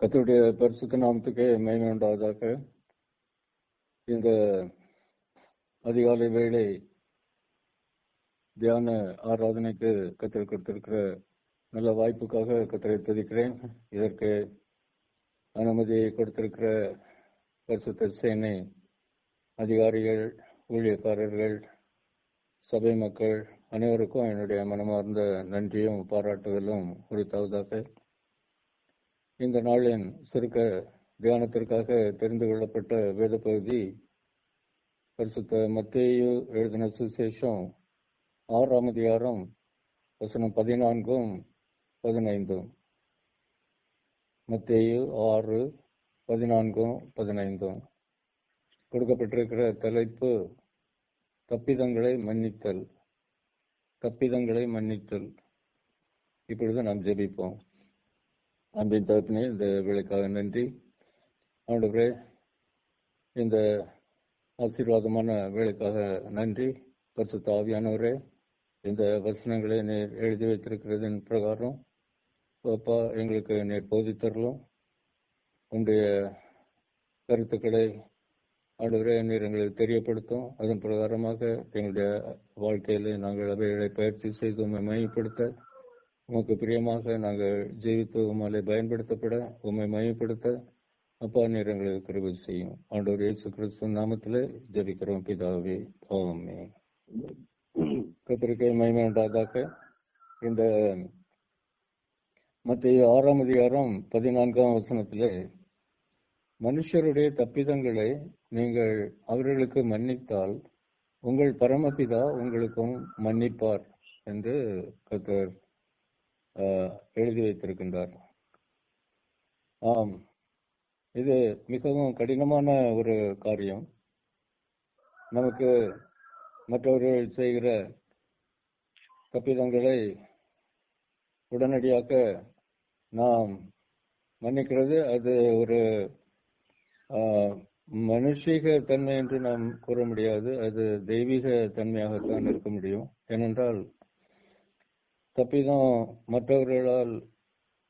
கத்தருடைய பரிசுத்த நாமத்துக்கே மகிமை உண்டாவதாக. இந்த அதிகாலை வேளை தியான ஆராதனைக்கு கத்தர் கொடுத்திருக்கிற நல்ல வாய்ப்புக்காக கத்தரை துதிக்கிறேன். இதற்கு அனுமதியை கொடுத்திருக்கிற பரிசுத்த சேனை அதிகாரிகள் ஊழியக்காரர்கள் சபை மக்கள் அனைவருக்கும் என்னுடைய மனமார்ந்த நன்றியும் பாராட்டுதலும் உரித்தாவதாக. இந்த நாளின் சுருக்க தியானத்திற்காக தெரிந்து கொள்ளப்பட்ட வேத பகுதி பரிசுத்த மத்தேயு எழுதின சுசேஷம் ஆறாம் அதிகாரம் வசனம் பதினான்கும் பதினைந்தும். மத்தேயு ஆறு பதினான்கும் பதினைந்தும். கொடுக்கப்பட்டிருக்கிற தலைப்பு தப்பிதங்களை மன்னித்தல். தப்பிதங்களை மன்னித்தல். இப்பொழுது நாம் ஜெபிப்போம். அன்பின் தகப்பனே இந்த வேலைக்காக நன்றி. ஆண்டவரே இந்த ஆசீர்வாதமான வேலைக்காக நன்றி. பரிசு தாவியானவரே இந்த வசனங்களை நீர் எழுதி வைத்திருக்கிறதன் பிரகாரம் அப்பா எங்களுக்கு நீர் போதித்தரலாம் உங்களுடைய கருத்துக்களை ஆண்டவரே நீர் எங்களுக்கு தெரியப்படுத்தும். அதன் பிரகாரமாக எங்களுடைய வாழ்க்கையில நாங்கள் அவைகளை பயிற்சி செய்து மையப்படுத்த உமக்கு பிரியமாக நாங்கள் ஜெயித்து உமாலை பயன்படுத்தப்பட உண்மை மையப்படுத்த அப்பா நேரங்களை கருவி செய்யும். ஆண்டவர் இயேசு கிறிஸ்து நாமத்தில் ஜபிக்கிறோம். பிதாவே ஆமே கத்திரிக்கை மகிமை இந்த மத்திய ஆறாம் அதிகாரம் பதினான்காம் வசனத்திலே மனுஷருடைய தப்பிதங்களை நீங்கள் அவர்களுக்கு மன்னித்தால் உங்கள் பரமபிதா உங்களுக்கும் மன்னிப்பார் என்று கத்தர் எழுதி வைத்திருக்கின்றார். ஆம். இது மிகவும் கடினமான ஒரு காரியம். நமக்கு மற்றவர்கள் செய்கிற தப்பிதங்களை உடனடியாக நாம் மன்னிக்கிறது. அது ஒரு மனுஷீக தன்மை என்று நாம் கூற முடியாது. அது தெய்வீக தன்மையாகத்தான் இருக்க முடியும். ஏனென்றால் தப்பிதம் மற்றவர்களால்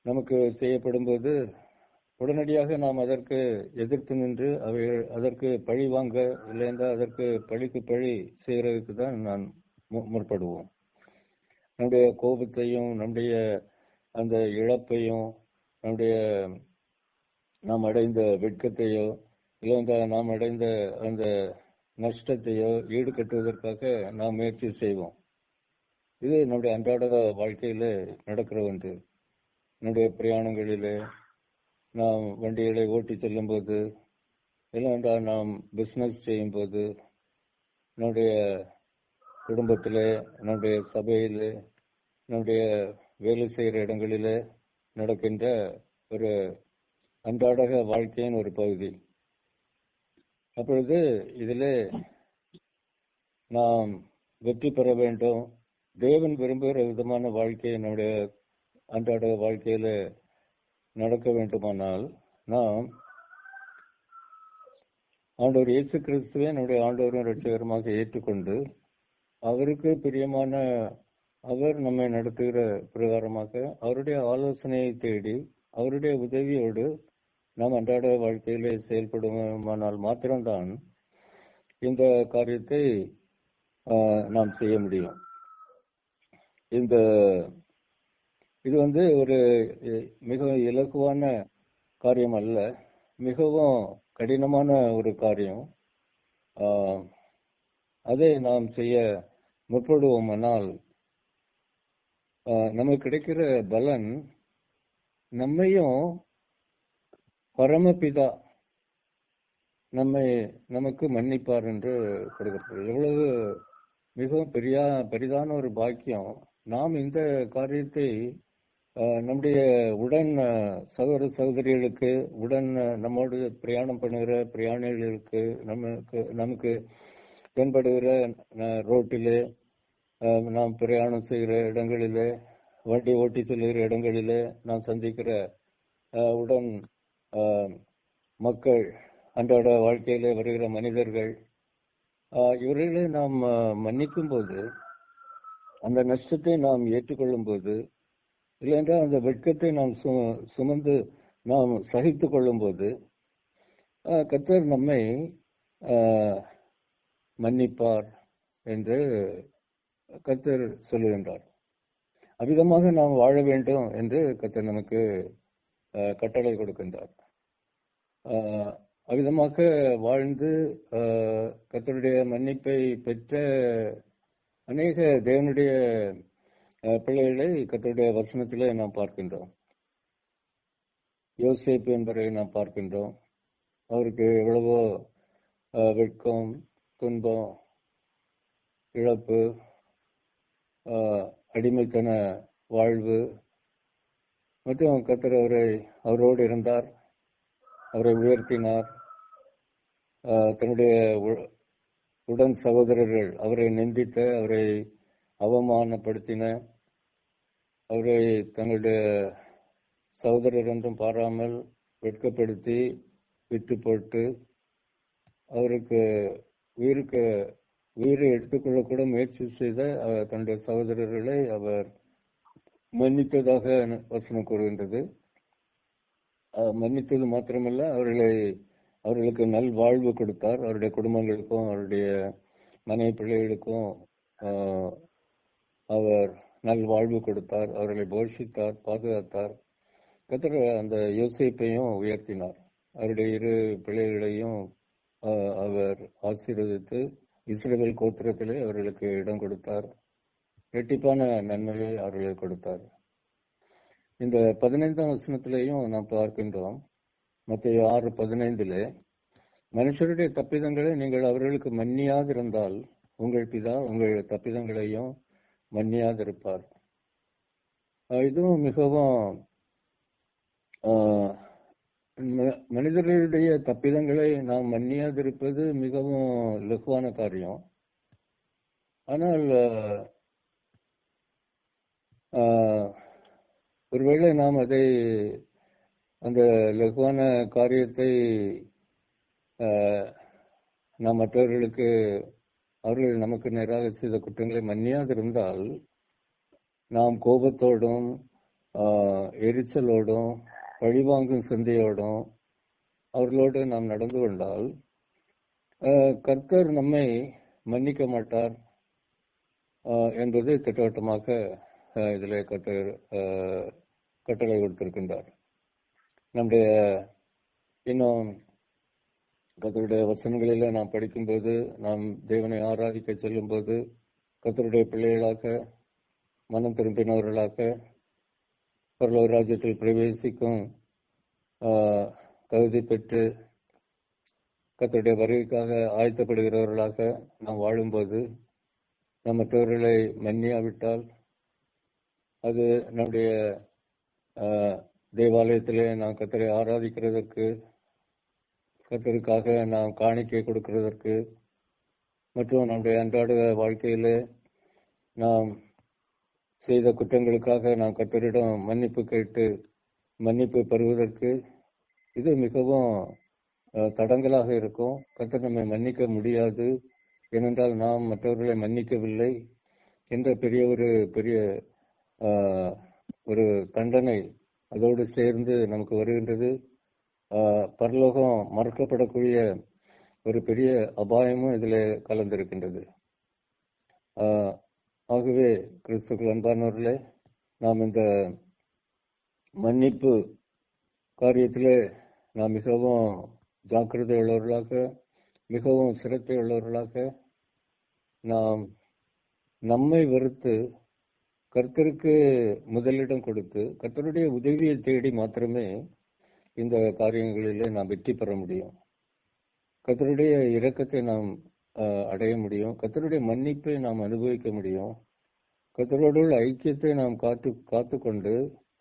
நமக்கு செய்யப்படும் போது உடனடியாக நாம் அதற்கு எதிர்த்து நின்று அவைகள் அதற்கு பழி வாங்க இல்லை அதற்கு பழிக்கு பழி செய்கிறதுக்கு தான் நான் முற்படுவோம். நம்முடைய கோபத்தையும் நம்முடைய அந்த இழப்பையும் நம்முடைய நாம் அடைந்த வெட்கத்தையோ இல்லை நாம் அடைந்த அந்த நஷ்டத்தையோ ஈடுகட்டுவதற்காக நாம் முயற்சி செய்வோம். இது என்னுடைய அன்றாட வாழ்க்கையில நடக்கிற ஒன்று. என்னுடைய பிரயாணங்களிலே நாம் வண்டிகளை ஓட்டி செல்லும் போது இல்லைன்றால் நாம் பிஸ்னஸ் செய்யும் போது குடும்பத்தில் என்னுடைய சபையில் என்னுடைய வேலை செய்கிற இடங்களில் நடக்கின்ற ஒரு அன்றாடக வாழ்க்கையின் ஒரு பகுதி. அப்பொழுது இதில் நாம் வெற்றி பெற வேண்டும். தேவன் விரும்புகிற விதமான வாழ்க்கையை நம்முடைய அன்றாட வாழ்க்கையில நடக்க வேண்டுமானால் நாம் ஆண்டவர் இயேசு கிறிஸ்துவை நம்முடைய ஆண்டவரும் ரட்சகரமாக ஏற்றுக்கொண்டு அவருக்கு பிரியமான அவர் நம்மை நடத்துகிற பிரகாரமாக அவருடைய ஆலோசனையை தேடி அவருடைய உதவியோடு நாம் அன்றாட வாழ்க்கையில செயல்படுமானால் மாத்திரம்தான் இந்த காரியத்தை நாம் செய்ய முடியும். இந்த இது வந்து ஒரு மிகவும் இலகுவான காரியம் அல்ல. மிகவும் கடினமான ஒரு காரியம். அதை நாம் செய்ய முற்படுவோமானால் நமக்கு கிடைக்கிற பலன் நம்மையும் பரமபிதா நம்மை நமக்கு மன்னிப்பார் என்று கொடுக்கிறது எவ்வளவு மிகவும் பெரிய பெரிதான ஒரு பாக்கியம் நாம் இந்த காரியத்தை நம்முடைய உடன் சகோதர சகோதரிகளுக்கு உடன் நம்மோடு பிரயாணம் பண்ணுகிற பிரயாணிகளுக்கு நமக்கு நமக்கு தென்படுகிற ரோட்டிலே நாம் பிரயாணம் செய்கிற இடங்களிலே வண்டி ஓட்டி செல்கிற இடங்களிலே நாம் சந்திக்கிற உடன் மக்கள் அன்றாட வாழ்க்கையில் வருகிற மனிதர்கள் இவர்களை நாம் மன்னிக்கும் போது அந்த நஷ்டத்தை நாம் ஏற்றுக்கொள்ளும் போது இல்லையென்றால் அந்த வெட்கத்தை நாம் சு சுமந்து நாம் சகித்து கொள்ளும் போது கர்த்தர் நம்மை மன்னிப்பார் என்று கர்த்தர் சொல்லுகின்றார். அவ்விதமாக நாம் வாழ வேண்டும் என்று கர்த்தர் நமக்கு கட்டளை கொடுக்கின்றார். அஹ், அவ்விதமாக வாழ்ந்து கத்தருடைய கர்த்தருடைய மன்னிப்பை பெற்ற அநேக தேவனுடைய பிள்ளைகளை கத்தருடைய வசனத்திலே நாம் பார்க்கின்றோம். யோசிப்பு என்பதை நாம் பார்க்கின்றோம். அவருக்கு எவ்வளவோ வெட்கம் துன்பம் இழப்பு அடிமைத்தன வாழ்வு மற்றும் கத்தர் அவரை அவரோடு இருந்தார். அவரை உயர்த்தினார். தன்னுடைய உ- உடன் சகோதரர்கள் அவரை நிந்தித்த அவரை அவமானப்படுத்தின அவரை தங்களுடைய சகோதரர் என்றும் பாராமல் வெட்கப்படுத்தி விட்டு போட்டு அவருக்கு உயிருக்கு உயிரை எடுத்துக்கொள்ள கூட முயற்சி செய்த தன்னுடைய சகோதரர்களை அவர் மன்னித்ததாக வசனம் கூறுகின்றது. மன்னித்தது மாத்திரமல்ல அவர்களை அவர்களுக்கு நல் வாழ்வு கொடுத்தார். அவருடைய குடும்பங்களுக்கும் அவருடைய மனைவி பிள்ளைகளுக்கும் அவர் நல் வாழ்வு கொடுத்தார். அவர்களை போஷித்தார் பாதுகாத்தார். கத்திர அந்த யோசிப்பையும் உயர்த்தினார். அவருடைய இரு பிள்ளைகளையும் அவர் ஆசீர்வதித்து இஸ்ரேல் கோத்திரத்திலே அவர்களுக்கு இடம் கொடுத்தார். இரட்டிப்பான நன்மையை அவர்களுக்கு கொடுத்தார். இந்த பதினைந்தாம் வசனத்திலையும் நாம் பார்க்கின்றோம். மத்திய ஆறு பதினைந்திலே மனுஷருடைய தப்பிதங்களை நீங்கள் அவர்களுக்கு மன்னியாதிருந்தால் உங்கள் பிதா உங்கள் தப்பிதங்களையும் மன்னியாதிருப்பார். இதுவும் மிகவும் மனிதர்களுடைய தப்பிதங்களை நாம் மன்னியாதிருப்பது மிகவும் லகுவான காரியம். ஆனால் ஒருவேளை நாம் அதை அந்த லகுவான காரியத்தை நாம் மற்றவர்களுக்கு அவர்கள் நமக்கு நேராக செய்த குற்றங்களை மன்னியாதிருந்தால் நாம் கோபத்தோடும் எரிச்சலோடும் பழிவாங்கும் சிந்தையோடும் அவர்களோடு நாம் நடந்து கொண்டால் கர்த்தர் நம்மை மன்னிக்க மாட்டார் என்பது திட்டவட்டமாக இதில் கர்த்தர் கட்டளை கொடுத்திருக்கின்றார். நம்முடைய இன்னும் கத்தருடைய வசனங்களில நாம் படிக்கும்போது நாம் தேவனை ஆராதிக்க செல்லும்போது கத்தருடைய பிள்ளைகளாக மனம் திரும்பினவர்களாக பரலோக ராஜ்யத்தில் பிரவேசிக்கும் தகுதி பெற்று கத்தருடைய வருகைக்காக ஆயத்தப்படுகிறவர்களாக நாம் வாழும்போது நம் மற்றவர்களை மன்னியாவிட்டால் அது நம்முடைய தேவாலயத்திலே நாம் கத்தரை ஆராதிக்கிறதற்கு கத்தருக்காக நாம் காணிக்கை கொடுக்கிறதற்கு மற்றும் நம்முடைய அன்றாட வாழ்க்கையில் நாம் செய்த குற்றங்களுக்காக நாம் கத்தரிடம் மன்னிப்பு கேட்டு மன்னிப்பு பெறுவதற்கு இது மிகவும் அஹ், தடங்கலாக இருக்கும். கத்தர் நம்மை மன்னிக்க முடியாது. ஏனென்றால் நாம் மற்றவர்களை மன்னிக்கவில்லை என்ற பெரிய ஒரு பெரிய ஒரு தண்டனை அதோடு சேர்ந்து நமக்கு வருகின்றது பரலோகம் மறக்கப்படக்கூடிய ஒரு பெரிய அபாயமும் இதில் கலந்திருக்கின்றது. ஆகவே கிறிஸ்துக்கள் அன்பானவர்களே நாம் இந்த மன்னிப்பு காரியத்தில் நாம் மிகவும் ஜாக்கிரதை உள்ளவர்களாக மிகவும் சிரத்தை உள்ளவர்களாக நாம் நம்மை வெறுத்து கர்த்தருக்கு முதலிடம் கொடுத்து கர்த்தருடைய உதவியை தேடி மாத்திரமே இந்த காரியங்களிலே நாம் வெற்றி பெற முடியும். கர்த்தருடைய இரக்கத்தை நாம் அடைய முடியும். கர்த்தருடைய மன்னிப்பை நாம் அனுபவிக்க முடியும். கர்த்தரோடு உள்ள ஐக்கியத்தை நாம் காத்து காத்துக்கொண்டு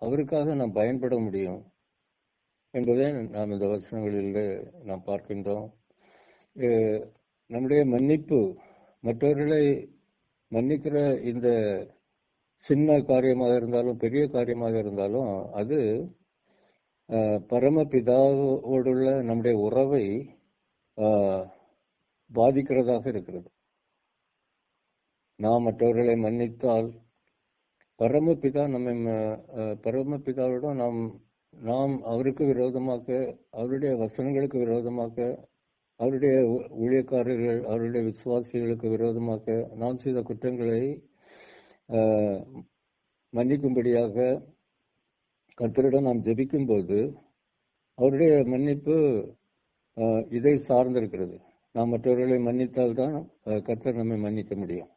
அவருக்காக நாம் பயன்பட முடியும் என்பதை நாம் இந்த வசனங்களில் நாம் பார்க்கின்றோம். நம்முடைய மன்னிப்பு மற்றவர்களை மன்னிக்கிற இந்த சின்ன காரியமாக இருந்தாலும் பெரிய காரியமாக இருந்தாலும் அது பரமபிதாவோடுள்ள நம்முடைய உறவை பாதிக்கிறதாக இருக்கிறது. நாம் மற்றவர்களை மன்னித்தால் பரமபிதா நம்மை ம- நாம் நாம் அவருக்கு விரோதமாக அவருடைய வசனங்களுக்கு விரோதமாக அவருடைய ஊழியக்காரர்கள் அவருடைய விசுவாசிகளுக்கு விரோதமாக நாம் செய்த குற்றங்களை மன்னிக்கும்படியாக கர்த்தரிடம் நாம் ஜெபிக்கும் போது அவருடைய மன்னிப்பு இதை சார்ந்திருக்கிறது. நாம் மற்றவர்களை மன்னித்தால்தான் தான் கர்த்தர் நம்மை மன்னிக்க முடியும்.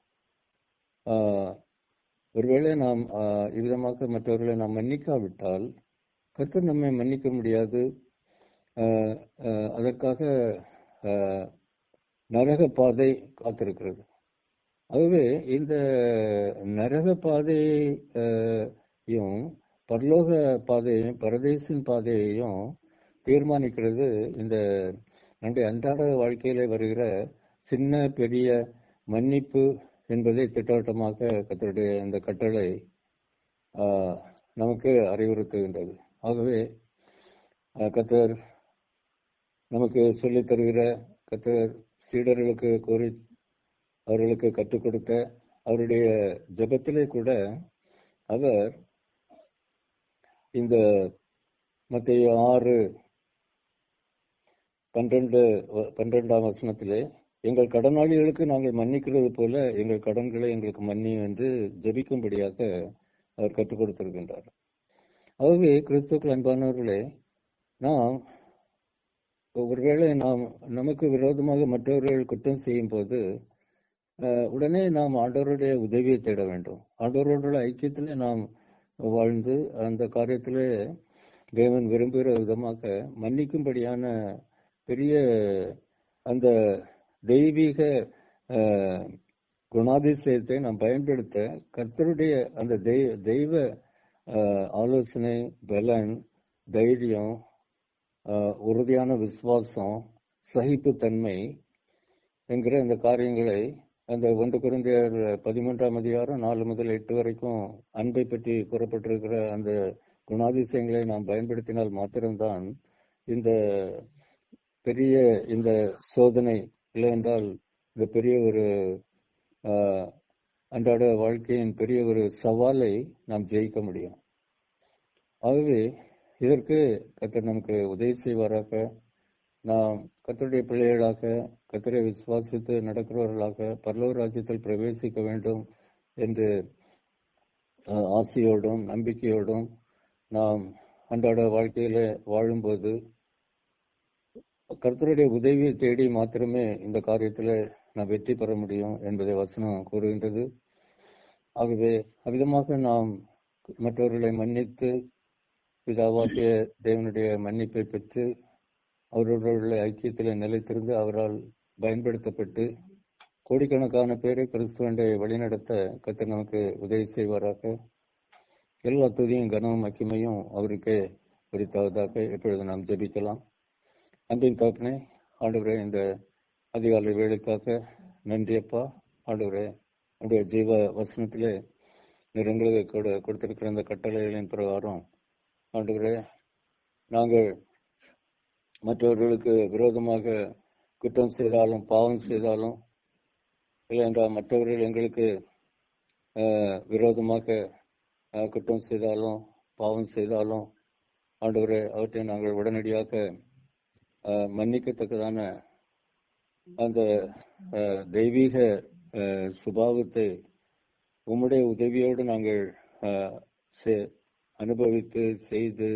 ஒருவேளை நாம் இவ்விதமாக மற்றவர்களை நாம் மன்னிக்காவிட்டால் கர்த்தர் நம்மை மன்னிக்க முடியாது. அதற்காக நரக பாதை காத்திருக்கிறது. ஆகவே இந்த நரக பாதையையும் பரலோக பாதையையும் பரதேசின் பாதையையும் தீர்மானிக்கிறது இந்த நம்முடைய அன்றாட வாழ்க்கையில வருகிற சின்ன பெரிய மன்னிப்பு என்பதை திட்டவட்டமாக கத்தருடைய இந்த கட்டளை நமக்கு அறிவுறுத்துகின்றது. ஆகவே கத்தர் நமக்கு சொல்லித் தருகிற கத்தர் சீடர்களுக்கு கோரி அவர்களுக்கு கற்றுக் கொடுத்த அவருடைய ஜபத்திலே கூட அவர் இந்த மத்திய ஆறு பன்னிரண்டு பன்னிரெண்டாம் வசனத்திலே எங்கள் கடனாளிகளுக்கு நாங்கள் மன்னிக்கிறது போல எங்கள் கடன்களை எங்களுக்கு மன்னி என்று ஜெபிக்கும்படியாக அவர் கற்றுக் கொடுத்திருக்கின்றார். ஆகவே கிறிஸ்துக்கள் அன்பானவர்களே நாம் ஒருவேளை நாம் நமக்கு விரோதமாக மற்றவர்கள் குற்றம் செய்யும் போது உடனே நாம் ஆண்டவருடைய உதவியை தேட வேண்டும். ஆண்டவரோட ஐக்கியத்தில் நாம் வாழ்ந்து அந்த காரியத்தில் தேவன் விரும்புகிற விதமாக மன்னிக்கும்படியான பெரிய அந்த தெய்வீக குணாதிசயத்தை நாம் பயன்படுத்த கர்த்தருடைய அந்த தெய்- தெய்வ ஆலோசனை பலன் தைரியம் உறுதியான விசுவாசம் சகிப்புத்தன்மை என்கிற இந்த காரியங்களை அந்த ஒன்று குருந்தியர் பதிமூன்றாம் அதிகாரம் நாலு முதல் எட்டு வரைக்கும் அன்பை பற்றி கூறப்பட்டிருக்கிற அந்த குணாதிசயங்களை நாம் பயன்படுத்தினால் மாத்திரம்தான் இந்த பெரிய இந்த சோதனை இல்லை என்றால் இந்த பெரிய ஒரு அன்றாட வாழ்க்கையின் பெரிய ஒரு சவாலை நாம் ஜெயிக்க முடியும். ஆகவே இதற்கு கத்தர் நமக்கு உதவி செய்வாராக. நாம் கத்தருடைய பிள்ளைகளாக கர்த்தரை விசுவாசித்து நடக்கிறவர்களாக பரலோக ராஜ்யத்தில் பிரவேசிக்க வேண்டும் என்று ஆசையோடும் நம்பிக்கையோடும் நாம் அன்றாட வாழ்க்கையில வாழும்போது கர்த்தருடைய உதவியை தேடி மாத்திரமே இந்த காரியத்துல நாம் வெற்றி பெற முடியும் என்பதை வசனம் கூறுகின்றது. ஆகவே அவ்விதமாக நாம் மற்றவர்களை மன்னித்து பிதாவாகிய தேவனுடைய மன்னிப்பை பெற்று அவரோடு உள்ள ஐக்கியத்தில் நிலைத்திருந்து அவரால் பயன்படுத்தப்பட்டு கோடிக்கணக்கான பேரை கிறிஸ்துவண்டை வழிநடத்த கர்த்தர் நமக்கு உதவி செய்வாராக. எல்லா துதியும் கனமும் மக்கிமையும் அவருக்கே குறித்தாவதாக எப்பொழுது நாம் ஜெபிக்கலாம். அன்பின் தாக்கனே ஆண்டவரே இந்த அதிகாலை வேலைக்காக நன்றியப்பா ஆண்டவரே உடைய ஜீவ வசனத்திலே நிறங்களுக்கு கொடு கொடுத்திருக்கிற இந்த கட்டளைகளின் பிரகாரம் ஆண்டவரே நாங்கள் மற்றவர்களுக்கு விரோதமாக குற்றம் செய்தாலும் பாவம் செய்தாலும் இல்லை என்றால் மற்றவர்கள் எங்களுக்கு விரோதமாக குற்றம் செய்தாலும் பாவம் செய்தாலும் ஆண்டவரே அவற்றை நாங்கள் உடனடியாக மன்னிக்கத்தக்கதான அந்த தெய்வீக சுபாவத்தை உம்முடைய உதவியோடு நாங்கள் செ- அனுபவித்து செய்து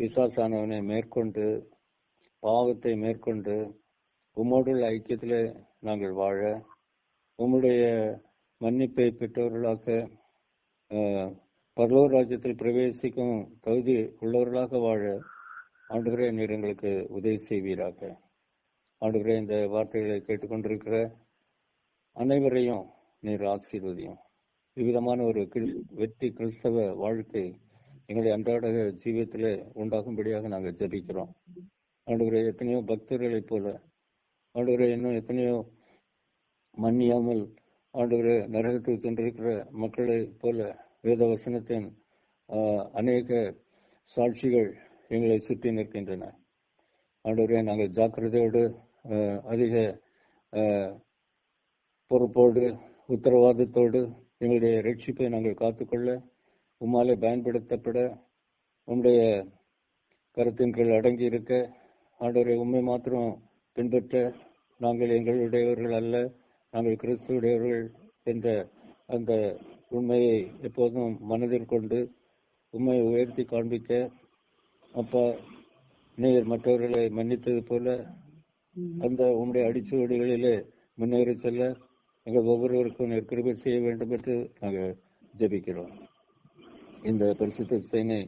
பிசாசானவனை மேற்கொண்டு பாவத்தை மேற்கொண்டு உம்மோடுள்ள ஐக்கியத்திலே நாங்கள் வாழ உம்முடைய மன்னிப்பை பெற்றவர்களாக பரலோர் ராஜ்யத்தில் பிரவேசிக்கும் தகுதி உள்ளவர்களாக வாழ ஆண்டுகிறே நீர் எங்களுக்கு உதவி செய்வீராக. ஆண்டுகிறே இந்த வார்த்தைகளை கேட்டுக்கொண்டிருக்கிற அனைவரையும் நீர் ஆசீர்வதியும். இவ்விதமான ஒரு வெற்றி கிறிஸ்தவ வாழ்க்கை எங்களுடைய அன்றாட ஜீவியத்திலே உண்டாகும்படியாக நாங்கள் ஜபிக்கிறோம். ஆண்டவரே எத்தனையோ பக்தர்களைப் போல. ஆண்டவரே இன்னும் எத்தனையோ மன்னியாமல் ஆண்டவரே நரகத்தில் சென்றிருக்கிற மக்களைப் போல வேத வசனத்தின் அநேக சாட்சிகள் எங்களை சுற்றி நிற்கின்றன. ஆண்டவரே நாங்கள் ஜாக்கிரதையோடு அதிக பொறுப்போடு உத்தரவாதத்தோடு எங்களுடைய ரட்சிப்பை நாங்கள் காத்துக்கொள்ள உம்மாலே பயன்படுத்தப்பட உங்களுடைய கருத்தின் கீழ் அடங்கி இருக்க ஆண்டவரை உண்மை மாத்திரம் பின்பற்ற நாங்கள் எங்களுடையவர்கள் அல்ல நாங்கள் கிறிஸ்துடையவர்கள் என்ற அந்த உண்மையை எப்போதும் மனதில் கொண்டு உண்மையை உயர்த்தி காண்பிக்க. அப்பா நீர் மற்றவர்களை மன்னித்தது போல அந்த உம்முடைய அடிச்சுவடிகளிலே முன்னேறி செல்ல எங்கள் ஒவ்வொருவருக்கும் நீர் கிருபை செய்ய வேண்டும் என்று நாங்கள் ஜபிக்கிறோம். இந்த பரிசுத்த சேனை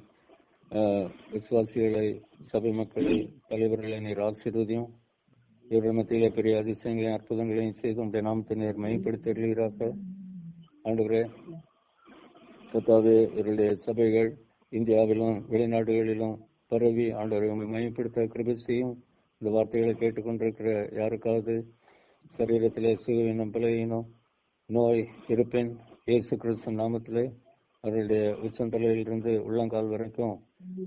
விசுவாசிகளை சபை மக்களை தலைவர்களை நீர் ஆசீர்வதியும். இவர்கள் மத்தியிலே பெரிய அதிசயங்களையும் அற்புதங்களையும் செய்து உடைய நாமத்தை நீர் மையப்படுத்துகிறீராக ஆண்டுகிறே கத்தாவே இவருடைய சபைகள் இந்தியாவிலும் வெளிநாடுகளிலும் பரவி ஆண்டவரை உண்மை மையப்படுத்த கிருபி செய்யும். இந்த வார்த்தைகளை கேட்டுக்கொண்டிருக்கிற யாருக்காவது சரீரத்திலே சுகவீனம் பலவீனம் நோய் இருப்பின் இயேசு கிறிஸ்து நாமத்திலே அவருடைய உச்சந்தலையிலிருந்து உள்ளங்கால் வரைக்கும்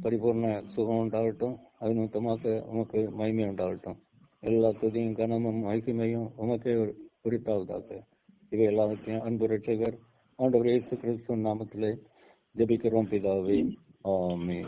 பரிபூர்ண சுகம் உண்டாகட்டும். அது நிமித்தமாக உமக்கு மகிமை உண்டாகட்டும். எல்லா துதியும் கனமும் மகிமையும் உமக்கே குறித்தாவதாக இவை எல்லாவற்றையும் அன்பு ரட்சகர் ஆண்டவர் இயேசு கிறிஸ்து நாமத்திலே ஜபிக்கிறோம் பிதாவே. ஆமே